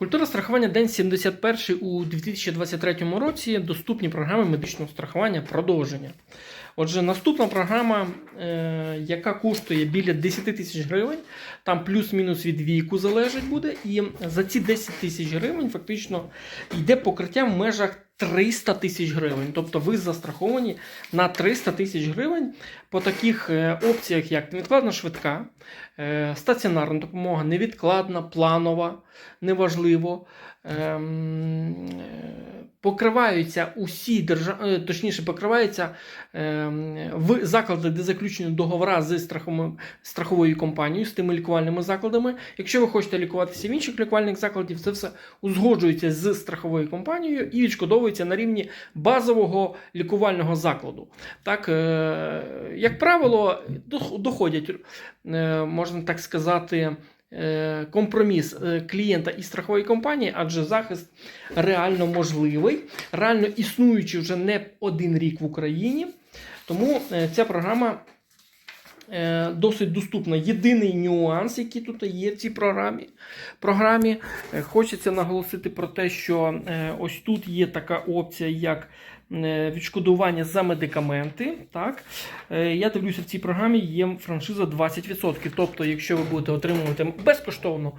Культура страхування день 71 у 2023 році. Доступні програми медичного страхування продовження. Отже, наступна програма, е, яка коштує біля 10 тисяч гривень, там плюс-мінус від віку залежить буде. І за ці 10 тисяч гривень фактично йде покриття в межах 300 тисяч гривень. Тобто ви застраховані на 300 тисяч гривень по таких е, опціях, як невідкладна швидка, е, стаціонарна допомога, невідкладна, планова, неважливо. Ем, е, Покриваються усі держави, точніше, покриваються ем, в заклади, де заключені договори з страховою, страховою компанією, з тими лікувальними закладами. Якщо ви хочете лікуватися в інших лікувальних закладів, це все узгоджується з страховою компанією і відшкодовується на рівні базового лікувального закладу. Так, е, як правило, доходять, е, можна так сказати, е, компроміс клієнта і страхової компанії, адже захист реально можливий, реально існуючий вже не один рік в Україні. Тому ця програма досить доступна. Єдиний нюанс, який тут є в цій програмі, програмі е, хочеться наголосити про те, що е, ось тут є така опція, як е, відшкодування за медикаменти. Так? Е, Я дивлюся, в цій програмі є франшиза 20%. Тобто, якщо ви будете отримувати безкоштовно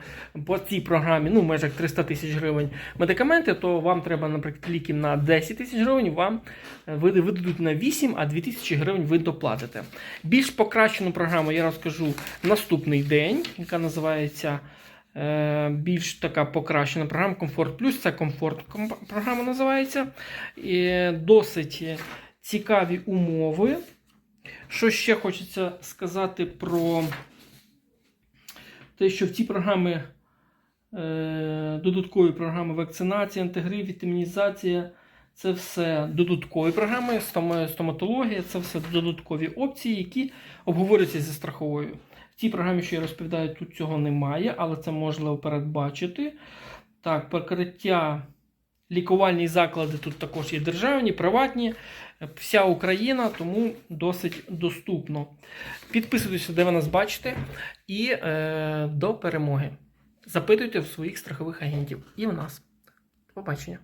по цій програмі, ну, в межах 300 тисяч гривень медикаменти, то вам треба, наприклад, ліки на 10 тисяч гривень, вам е, видадуть на 8, а 2 тисячі гривень ви доплатите. Більш покращену програму я розкажу наступний день, яка називається. Е, Більш така покращена програма Комфорт Плюс. Це комфорт програма називається. І досить цікаві умови. Що ще хочеться сказати про те, що в цій програмі е, додаткові програми вакцинація, антигрип, вітамінізація. Це все додаткові програми, стоматологія, це все додаткові опції, які обговорюються зі страховою. В цій програмі, що я розповідаю, тут цього немає, але це можливо передбачити. Так, покриття лікувальні заклади тут також є державні, приватні, е, вся Україна, тому досить доступно. Підписуйтеся, де ви нас бачите, і е, до перемоги. Запитуйте в своїх страхових агентів і в нас. Побачення.